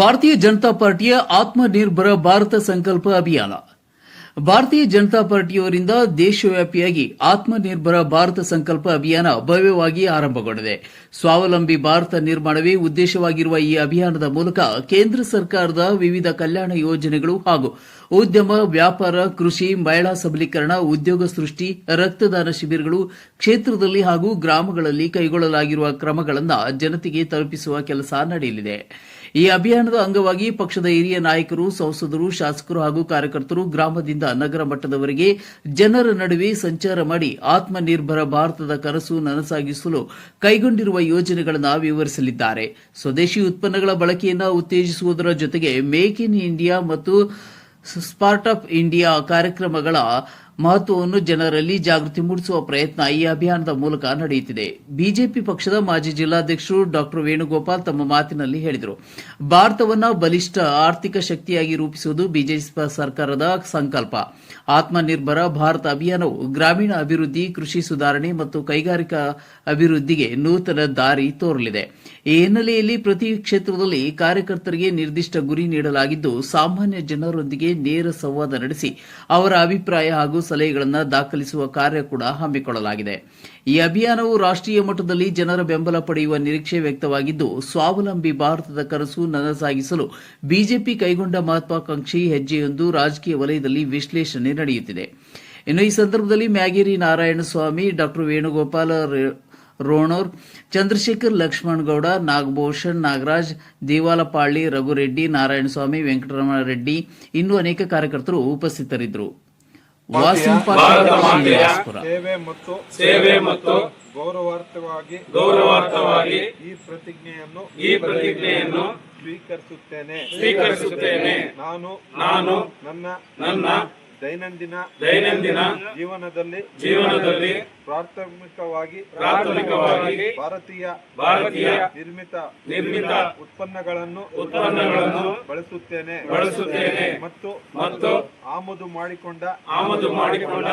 ಭಾರತೀಯ ಜನತಾ ಪಾರ್ಟಿಯ ಆತ್ಮನಿರ್ಭರ ಭಾರತ ಸಂಕಲ್ಪ ಅಭಿಯಾನ. ಭಾರತೀಯ ಜನತಾ ಪಾರ್ಟಿಯವರಿಂದ ದೇಶವ್ಯಾಪಿಯಾಗಿ ಆತ್ಮನಿರ್ಭರ ಭಾರತ ಸಂಕಲ್ಪ ಅಭಿಯಾನ ಭವ್ಯವಾಗಿ ಆರಂಭಗೊಂಡಿದೆ. ಸ್ವಾವಲಂಬಿ ಭಾರತ ನಿರ್ಮಾಣವೇ ಉದ್ದೇಶವಾಗಿರುವ ಈ ಅಭಿಯಾನದ ಮೂಲಕ ಕೇಂದ್ರ ಸರ್ಕಾರದ ವಿವಿಧ ಕಲ್ಯಾಣ ಯೋಜನೆಗಳು ಹಾಗೂ ಉದ್ಯಮ, ವ್ಯಾಪಾರ, ಕೃಷಿ, ಮಹಿಳಾ ಸಬಲೀಕರಣ, ಉದ್ಯೋಗ ಸೃಷ್ಟಿ, ರಕ್ತದಾನ ಶಿಬಿರಗಳು ಕ್ಷೇತ್ರದಲ್ಲಿ ಹಾಗೂ ಗ್ರಾಮಗಳಲ್ಲಿ ಕೈಗೊಳ್ಳಲಾಗಿರುವ ಕ್ರಮಗಳನ್ನು ಜನತೆಗೆ ತಲುಪಿಸುವ ಕೆಲಸ ನಡೆಯಲಿದೆ. ಈ ಅಭಿಯಾನದ ಅಂಗವಾಗಿ ಪಕ್ಷದ ಹಿರಿಯ ನಾಯಕರು, ಸಂಸದರು, ಶಾಸಕರು ಹಾಗೂ ಕಾರ್ಯಕರ್ತರು ಗ್ರಾಮದಿಂದ ನಗರ ಮಟ್ಟದವರೆಗೆ ಜನರ ನಡುವೆ ಸಂಚಾರ ಮಾಡಿ ಆತ್ಮನಿರ್ಭರ ಭಾರತದ ಕನಸು ನನಸಾಗಿಸಲು ಕೈಗೊಂಡಿರುವ ಯೋಜನೆಗಳನ್ನು ವಿವರಿಸಲಿದ್ದಾರೆ. ಸ್ವದೇಶಿ ಉತ್ಪನ್ನಗಳ ಬಳಕೆಯನ್ನು ಉತ್ತೇಜಿಸುವುದರ ಜೊತೆಗೆ ಮೇಕ್ ಇನ್ ಇಂಡಿಯಾ ಮತ್ತು ಸ್ಟಾರ್ಟ್ಅಪ್ ಇಂಡಿಯಾ ಕಾರ್ಯಕ್ರಮಗಳ ಮಹತ್ವವನ್ನು ಜನರಲ್ಲಿ ಜಾಗೃತಿ ಮೂಡಿಸುವ ಪ್ರಯತ್ನ ಈ ಅಭಿಯಾನದ ಮೂಲಕ ನಡೆಯುತ್ತಿದೆ. ಬಿಜೆಪಿ ಪಕ್ಷದ ಮಾಜಿ ಜಿಲ್ಲಾಧ್ಯಕ್ಷರು ಡಾಕ್ಟರ್ ವೇಣುಗೋಪಾಲ್ ತಮ್ಮ ಮಾತಿನಲ್ಲಿ ಹೇಳಿದರು. ಭಾರತವನ್ನು ಬಲಿಷ್ಠ ಆರ್ಥಿಕ ಶಕ್ತಿಯಾಗಿ ರೂಪಿಸುವುದು ಬಿಜೆಪಿ ಸರ್ಕಾರದ ಸಂಕಲ್ಪ. ಆತ್ಮನಿರ್ಭರ ಭಾರತ ಅಭಿಯಾನವು ಗ್ರಾಮೀಣ ಅಭಿವೃದ್ಧಿ, ಕೃಷಿ ಸುಧಾರಣೆ ಮತ್ತು ಕೈಗಾರಿಕಾ ಅಭಿವೃದ್ಧಿಗೆ ನೂತನ ದಾರಿ ತೋರಲಿದೆ. ಈ ಹಿನ್ನೆಲೆಯಲ್ಲಿ ಪ್ರತಿ ಕ್ಷೇತ್ರದಲ್ಲಿ ಕಾರ್ಯಕರ್ತರಿಗೆ ನಿರ್ದಿಷ್ಟ ಗುರಿ ನೀಡಲಾಗಿದ್ದು, ಸಾಮಾನ್ಯ ಜನರೊಂದಿಗೆ ನೇರ ಸಂವಾದ ನಡೆಸಿ ಅವರ ಅಭಿಪ್ರಾಯ ಹಾಗೂ ಸಲಹೆಗಳನ್ನು ದಾಖಲಿಸುವ ಕಾರ್ಯ ಕೂಡ ಹಮ್ಮಿಕೊಳ್ಳಲಾಗಿದೆ. ಈ ಅಭಿಯಾನವು ರಾಷ್ಟ್ರೀಯ ಮಟ್ಟದಲ್ಲಿ ಜನರ ಬೆಂಬಲ ಪಡೆಯುವ ನಿರೀಕ್ಷೆ ವ್ಯಕ್ತವಾಗಿದ್ದು, ಸ್ವಾವಲಂಬಿ ಭಾರತದ ಕನಸು ನನಸಾಗಿಸಲು ಬಿಜೆಪಿ ಕೈಗೊಂಡ ಮಹತ್ವಾಕಾಂಕ್ಷಿ ಹೆಜ್ಜೆಯೊಂದು ರಾಜಕೀಯ ವಲಯದಲ್ಲಿ ವಿಶ್ಲೇಷಣೆ ನಡೆಯುತ್ತಿದೆ. ಇನ್ನು ಈ ಸಂದರ್ಭದಲ್ಲಿ ಮ್ಯಾಗೇರಿ ನಾರಾಯಣಸ್ವಾಮಿ ಡಾಕ್ಟರ್ ವೇಣುಗೋಪಾಲ ರೋಣೋರ್, ಚಂದ್ರಶೇಖರ್ ಲಕ್ಷ್ಮಣಗೌಡ, ನಾಗಭೂಷಣ್ ನಾಗರಾಜ್, ದೇವಾಲಪಾಳ್ಳಿ ರಘುರೆಡ್ಡಿ, ನಾರಾಯಣಸ್ವಾಮಿ, ವೆಂಕಟರಮಣ ರೆಡ್ಡಿ ಇನ್ನೂ ಅನೇಕ ಕಾರ್ಯಕರ್ತರು ಉಪಸ್ಥಿತರಿದ್ದರು. ಸೇವೆ ಮತ್ತು ಸೇವೆ ಮತ್ತು ಗೌರವಾರ್ಥವಾಗಿ ಗೌರವಾರ್ಥವಾಗಿ ಈ ಪ್ರತಿಜ್ಞೆಯನ್ನು ಈ ಪ್ರತಿಜ್ಞೆಯನ್ನು ಸ್ವೀಕರಿಸುತ್ತೇನೆ. ಸ್ವೀಕರಿಸುತ್ತೇನೆ. ನಾನು ನಾನು ನನ್ನ ನನ್ನ ದೈನಂದಿನ ದೈನಂದಿನ ಜೀವನದಲ್ಲಿ ಜೀವನದಲ್ಲಿ ಪ್ರಾಥಮಿಕವಾಗಿ ಪ್ರಾಥಮಿಕವಾಗಿ ಭಾರತೀಯ ಭಾರತೀಯ ನಿರ್ಮಿತ ನಿರ್ಮಿತ ಉತ್ಪನ್ನಗಳನ್ನು ಉತ್ಪನ್ನಗಳನ್ನು ಬಳಸುತ್ತೇನೆ. ಬಳಸುತ್ತೇನೆ. ಮತ್ತು ಮತ್ತು ಆಮದು ಮಾಡಿಕೊಂಡ ಆಮದು ಮಾಡಿಕೊಂಡ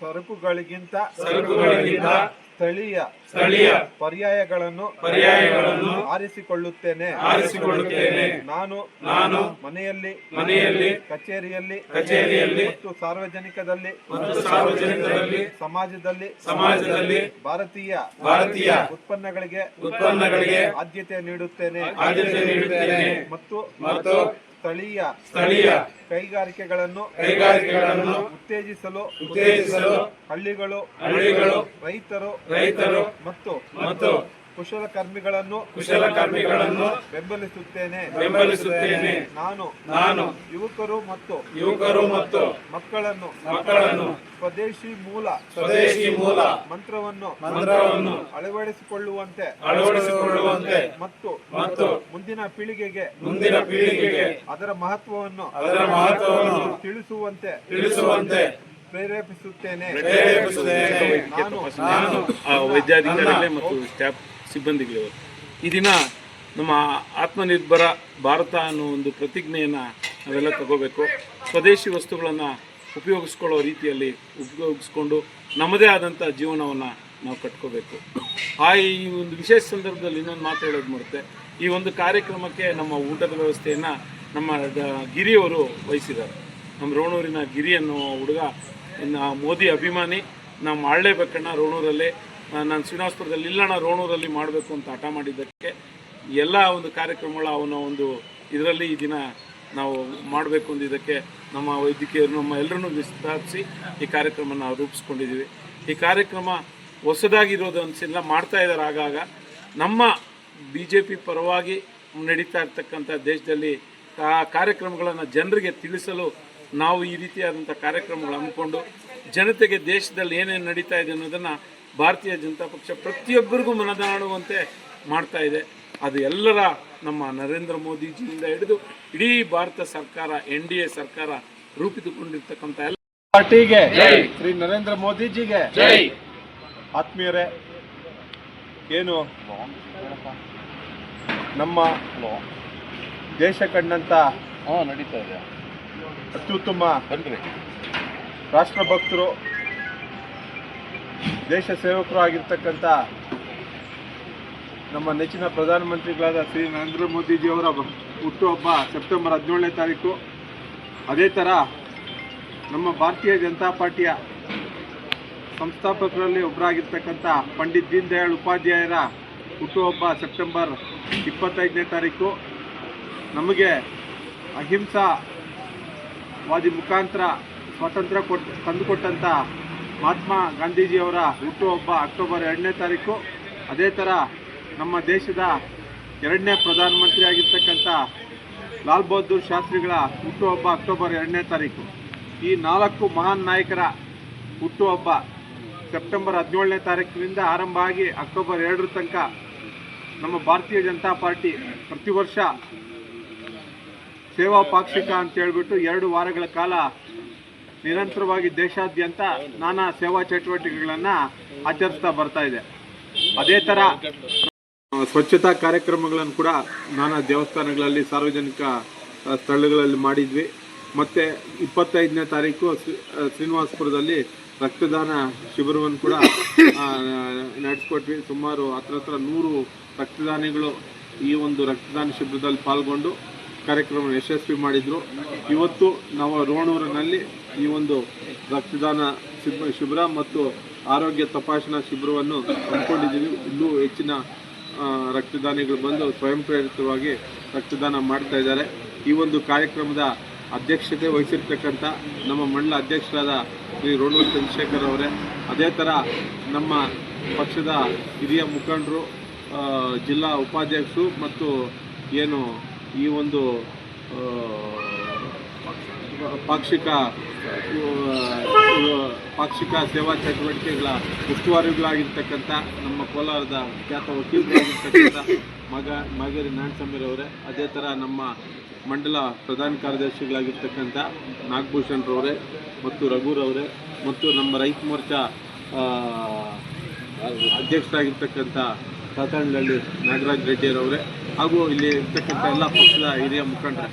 ಸರಕುಗಳಿಗಿಂತ ಸರಕುಗಳಿಗಿಂತ ಸ್ಥಳೀಯ ಸ್ಥಳೀಯ ಪರ್ಯಾಯಗಳನ್ನು ಪರ್ಯಾಯಗಳನ್ನು ಆರಿಸಿಕೊಳ್ಳುತ್ತೇನೆ. ಆರಿಸಿಕೊಳ್ಳುತ್ತೇನೆ. ನಾನು ನಾನು ಮನೆಯಲ್ಲಿ ಮನೆಯಲ್ಲಿ ಕಚೇರಿಯಲ್ಲಿ ಕಚೇರಿಯಲ್ಲಿ ಮತ್ತು ಸಾರ್ವಜನಿಕದಲ್ಲಿ ಮತ್ತು ಸಾರ್ವಜನಿಕರಲ್ಲಿ ಸಮಾಜದಲ್ಲಿ ಸಮಾಜದಲ್ಲಿ ಭಾರತೀಯ ಭಾರತೀಯ ಉತ್ಪನ್ನಗಳಿಗೆ ಉತ್ಪನ್ನಗಳಿಗೆ ಆದ್ಯತೆ ನೀಡುತ್ತೇನೆ. ಆದ್ಯತೆ ನೀಡುತ್ತೇನೆ. ಮತ್ತು ಮತ್ತು ಸ್ಥಳೀಯ ಸ್ಥಳೀಯ ಕೈಗಾರಿಕೆಗಳನ್ನು ಕೈಗಾರಿಕೆಗಳನ್ನು ಉತ್ತೇಜಿಸಲು ಉತ್ತೇಜಿಸಲು ಹಳ್ಳಿಗಳು ಹಳ್ಳಿಗಳು ರೈತರು ರೈತರು ಮತ್ತು ಮತ್ತು ಕುಶಲಕರ್ಮಿಗಳನ್ನು ಕುಶಲಕರ್ಮಿಗಳನ್ನು ಬೆಂಬಲಿಸುತ್ತೇನೆ. ಬೆಂಬಲಿಸುತ್ತೇನೆ. ನಾನು ನಾನು ಯುವಕರು ಮತ್ತು ಯುವಕರು ಮತ್ತು ಮಕ್ಕಳನ್ನು ಮಕ್ಕಳನ್ನು ಸ್ವದೇಶಿ ಮೂಲ ಸ್ವದೇಶಿ ಮೂಲ ಮಂತ್ರವನ್ನು ಮಂತ್ರವನ್ನು ಅಳವಡಿಸಿಕೊಳ್ಳುವಂತೆ ಅಳವಡಿಸಿಕೊಳ್ಳುವಂತೆ ಮತ್ತು ಮತ್ತು ಮುಂದಿನ ಪೀಳಿಗೆಗೆ ಮುಂದಿನ ಪೀಳಿಗೆಗೆ ಅದರ ಮಹತ್ವವನ್ನು ಅದರ ಮಹತ್ವವನ್ನು ತಿಳಿಸುವಂತೆ ತಿಳಿಸುವಂತೆ ಪ್ರೇರೇಪಿಸುತ್ತೇನೆ. ಪ್ರೇರೇಪಿಸುತ್ತೇನೆ. ನಾನು ವೈದ್ಯಾಧಿಕಾರಿಗಳೇ ಮತ್ತು ಸ್ಟಾಫ್ ಸಿಬ್ಬಂದಿಗಳು ಈ ದಿನ ನಮ್ಮ ಆತ್ಮನಿರ್ಭರ ಭಾರತ ಅನ್ನೋ ಒಂದು ಪ್ರತಿಜ್ಞೆಯನ್ನು ನಾವೆಲ್ಲ ತಗೋಬೇಕು. ಸ್ವದೇಶಿ ವಸ್ತುಗಳನ್ನು ಉಪಯೋಗಿಸ್ಕೊಳ್ಳೋ ರೀತಿಯಲ್ಲಿ ಉಪಯೋಗಿಸ್ಕೊಂಡು ನಮ್ಮದೇ ಆದಂಥ ಜೀವನವನ್ನು ನಾವು ಕಟ್ಕೋಬೇಕು. ಆ ಈ ಒಂದು ವಿಶೇಷ ಸಂದರ್ಭದಲ್ಲಿ ಇನ್ನೊಂದು ಮಾತು ಹೇಳೋದು ಮಾಡುತ್ತೆ ಈ ಒಂದು ಕಾರ್ಯಕ್ರಮಕ್ಕೆ ನಮ್ಮ ಊಟದ ವ್ಯವಸ್ಥೆಯನ್ನು ನಮ್ಮ ಗಿರಿಯವರು ವಹಿಸಿದ್ದಾರೆ. ನಮ್ಮ ರೋಣೂರಿನ ಗಿರಿ ಅನ್ನೋ ಹುಡುಗ ಮೋದಿ ಅಭಿಮಾನಿ ನಮ್ಮ ಅಳಲೇಭೆಕಣ್ಣ ರೋಣೂರಲ್ಲಿ ಆ, ನಾನು ಶ್ರೀನಿವಾಸಪುರದಲ್ಲಿ ಇಲ್ಲಣ್ಣ ರೋಣೂರಲ್ಲಿ ಮಾಡಬೇಕು ಅಂತ ಹಠ ಮಾಡಿದ್ದಕ್ಕೆ ಎಲ್ಲ ಒಂದು ಕಾರ್ಯಕ್ರಮಗಳ ಅವನ ಒಂದು ಇದರಲ್ಲಿ ಈ ದಿನ ನಾವು ಮಾಡಬೇಕು ಅಂದಿದ್ದಕ್ಕೆ ನಮ್ಮ ವೈದ್ಯಕೀಯರು ನಮ್ಮ ಎಲ್ಲರನ್ನೂ ವಿಸ್ತಾರಿಸಿ ಈ ಕಾರ್ಯಕ್ರಮ ನಾವು ರೂಪಿಸ್ಕೊಂಡಿದ್ದೀವಿ. ಈ ಕಾರ್ಯಕ್ರಮ ಹೊಸದಾಗಿರೋದು ಅನಿಸಿಲ್ಲ, ಮಾಡ್ತಾ ಇದ್ದಾರೆ ಆಗಾಗ. ನಮ್ಮ ಬಿ ಜೆ ಪಿ ಪರವಾಗಿ ನಡೀತಾ ಇರ್ತಕ್ಕಂಥ ದೇಶದಲ್ಲಿ ಆ ಕಾರ್ಯಕ್ರಮಗಳನ್ನು ಜನರಿಗೆ ತಿಳಿಸಲು ನಾವು ಈ ರೀತಿಯಾದಂಥ ಕಾರ್ಯಕ್ರಮಗಳು ಹಮ್ಮಿಕೊಂಡು ಜನತೆಗೆ ದೇಶದಲ್ಲಿ ಏನೇನು ನಡೀತಾ ಇದೆ ಅನ್ನೋದನ್ನು ಭಾರತೀಯ ಜನತಾ ಪಕ್ಷ ಪ್ರತಿಯೊಬ್ಬರಿಗೂ ಮನದಾಡುವಂತೆ ಮಾಡ್ತಾ ಇದೆ. ಅದು ಎಲ್ಲರ ನಮ್ಮ ನರೇಂದ್ರ ಮೋದಿಜಿಯಿಂದ ಹಿಡಿದು ಇಡೀ ಭಾರತ ಸರ್ಕಾರ ಎನ್ ಡಿ ಎ ಸರ್ಕಾರ ರೂಪಿತುಕೊಂಡಿರ್ತಕ್ಕಂಥ ಎಲ್ಲ ಪಾರ್ಟಿಗೆ ಶ್ರೀ ನರೇಂದ್ರ ಮೋದಿಜಿಗೆ ಆತ್ಮೀಯರೇ ಏನು ನಮ್ಮ ದೇಶ ಕಂಡಂತ ನಡೀತಾ ಇದೆ. ಅತ್ಯುತ್ತಮ ರಾಷ್ಟ್ರಭಕ್ತರು ದೇಶ ಸೇವಕರು ಆಗಿರ್ತಕ್ಕಂಥ ನಮ್ಮ ನೆಚ್ಚಿನ ಪ್ರಧಾನಮಂತ್ರಿಗಳಾದ ಶ್ರೀ ನರೇಂದ್ರ ಮೋದಿಜಿಯವರ ಹುಟ್ಟುಹಬ್ಬ ಸೆಪ್ಟೆಂಬರ್ ಹದಿನೇಳನೇ ತಾರೀಕು. ಅದೇ ಥರ ನಮ್ಮ ಭಾರತೀಯ ಜನತಾ ಪಾರ್ಟಿಯ ಸಂಸ್ಥಾಪಕರಲ್ಲಿ ಒಬ್ಬರಾಗಿರ್ತಕ್ಕಂಥ ಪಂಡಿತ್ ದೀನ್ ದಯಾಳ್ ಉಪಾಧ್ಯಾಯರ ಹುಟ್ಟುಹಬ್ಬ ಸೆಪ್ಟೆಂಬರ್ ಇಪ್ಪತ್ತೈದನೇ ತಾರೀಕು. ನಮಗೆ ಅಹಿಂಸಾವಾದಿ ಮುಖಾಂತರ ಸ್ವಾತಂತ್ರ್ಯ ಕೊಟ್ಟು ತಂದುಕೊಟ್ಟಂಥ ಮಹಾತ್ಮ ಗಾಂಧೀಜಿಯವರ ಹುಟ್ಟುಹಬ್ಬ ಅಕ್ಟೋಬರ್ ಎರಡನೇ ತಾರೀಕು. ಅದೇ ಥರ ನಮ್ಮ ದೇಶದ ಎರಡನೇ ಪ್ರಧಾನಮಂತ್ರಿ ಆಗಿರ್ತಕ್ಕಂಥ ಲಾಲ್ ಬಹದ್ದೂರ್ ಶಾಸ್ತ್ರಿಗಳ ಹುಟ್ಟುಹಬ್ಬ ಅಕ್ಟೋಬರ್ ಎರಡನೇ ತಾರೀಕು. ಈ ನಾಲ್ಕು ಮಹಾನ್ ನಾಯಕರ ಹುಟ್ಟುಹಬ್ಬ ಸೆಪ್ಟೆಂಬರ್ ಹದಿನೇಳನೇ ತಾರೀಕಿನಿಂದ ಆರಂಭ ಆಗಿ ಅಕ್ಟೋಬರ್ ಎರಡರ ತನಕ ನಮ್ಮ ಭಾರತೀಯ ಜನತಾ ಪಾರ್ಟಿ ಪ್ರತಿ ವರ್ಷ ಸೇವಾ ಪಾಕ್ಷಿಕ ಅಂತ ಹೇಳ್ಬಿಟ್ಟು ಎರಡು ವಾರಗಳ ಕಾಲ ನಿರಂತರವಾಗಿ ದೇಶಾದ್ಯಂತ ನಾನಾ ಸೇವಾ ಚಟುವಟಿಕೆಗಳನ್ನು ಆಚರಿಸ್ತಾ ಬರ್ತಾ ಇದೆ. ಅದೇ ಥರ ಸ್ವಚ್ಛತಾ ಕಾರ್ಯಕ್ರಮಗಳನ್ನು ಕೂಡ ನಾನಾ ದೇವಸ್ಥಾನಗಳಲ್ಲಿ, ಸಾರ್ವಜನಿಕ ಸ್ಥಳಗಳಲ್ಲಿ ಮಾಡಿದ್ವಿ. ಮತ್ತು ಇಪ್ಪತ್ತೈದನೇ ತಾರೀಕು ಶ್ರೀನಿವಾಸಪುರದಲ್ಲಿ ರಕ್ತದಾನ ಶಿಬಿರವನ್ನು ಕೂಡ ನಡೆಸ್ಕೊಟ್ವಿ. ಸುಮಾರು ಹತ್ರ ಹತ್ರ ನೂರು ರಕ್ತದಾನಿಗಳು ಈ ಒಂದು ರಕ್ತದಾನ ಶಿಬಿರದಲ್ಲಿ ಪಾಲ್ಗೊಂಡು ಕಾರ್ಯಕ್ರಮ ಯಶಸ್ವಿ ಮಾಡಿದರು. ಇವತ್ತು ನಾವು ರೋಣೂರಿನಲ್ಲಿ ಈ ಒಂದು ರಕ್ತದಾನ ಶಿಬ, ಶಿಬಿರ ಮತ್ತು ಆರೋಗ್ಯ ತಪಾಸಣಾ ಶಿಬಿರವನ್ನು ಹಮ್ಮಿಕೊಂಡಿದ್ದೀವಿ. ಇನ್ನೂ ಹೆಚ್ಚಿನ ರಕ್ತದಾನಿಗಳು ಬಂದು ಸ್ವಯಂ ಪ್ರೇರಿತವಾಗಿ ರಕ್ತದಾನ ಮಾಡ್ತಾ ಇದ್ದಾರೆ. ಈ ಒಂದು ಕಾರ್ಯಕ್ರಮದ ಅಧ್ಯಕ್ಷತೆ ವಹಿಸಿರ್ತಕ್ಕಂಥ ನಮ್ಮ ಮಂಡಲ ಅಧ್ಯಕ್ಷರಾದ ಶ್ರೀ ರೋಣೂರು ಚಂದ್ರಶೇಖರ್ ಅವರೇ, ಅದೇ ಥರ ನಮ್ಮ ಪಕ್ಷದ ಹಿರಿಯ ಮುಖಂಡರು ಜಿಲ್ಲಾ ಉಪಾಧ್ಯಕ್ಷರು ಮತ್ತು ಏನು ಈ ಒಂದು ಪಾಕ್ಷಿಕ ಪಾಕ್ಷಿಕ ಸೇವಾ ಚಟುವಟಿಕೆಗಳ ಉಸ್ತುವಾರಿಗಳಾಗಿರ್ತಕ್ಕಂಥ ನಮ್ಮ ಕೋಲಾರದ ಖ್ಯಾತ ವಕೀಲರಾಗಿರ್ತಕ್ಕಂಥ ಮಗ ಮಾಗೇರಿ ಅವರೇ, ಅದೇ ಥರ ನಮ್ಮ ಮಂಡಲ ಪ್ರಧಾನ ಕಾರ್ಯದರ್ಶಿಗಳಾಗಿರ್ತಕ್ಕಂಥ ನಾಗಭೂಷಣ್ ರವರೇ ಮತ್ತು ರಘುರವರೇ ಮತ್ತು ನಮ್ಮ ರೈತ ಮೋರ್ಚಾ ಅಧ್ಯಕ್ಷರಾಗಿರ್ತಕ್ಕಂಥ ಸಾತನಹಳ್ಳಿ ನಾಗರಾಜ್ ರೆಡ್ಡಿಯವರವರೇ ಹಾಗೂ ಇಲ್ಲಿ ಇರ್ತಕ್ಕಂಥ ಎಲ್ಲ ಪಕ್ಷದ ಹಿರಿಯ ಮುಖಂಡರೇ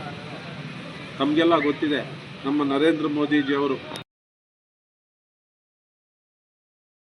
ತಮಗೆಲ್ಲ ಗೊತ್ತಿದೆ ನಮ್ಮ ನರೇಂದ್ರ ಮೋದಿಜಿಯವರು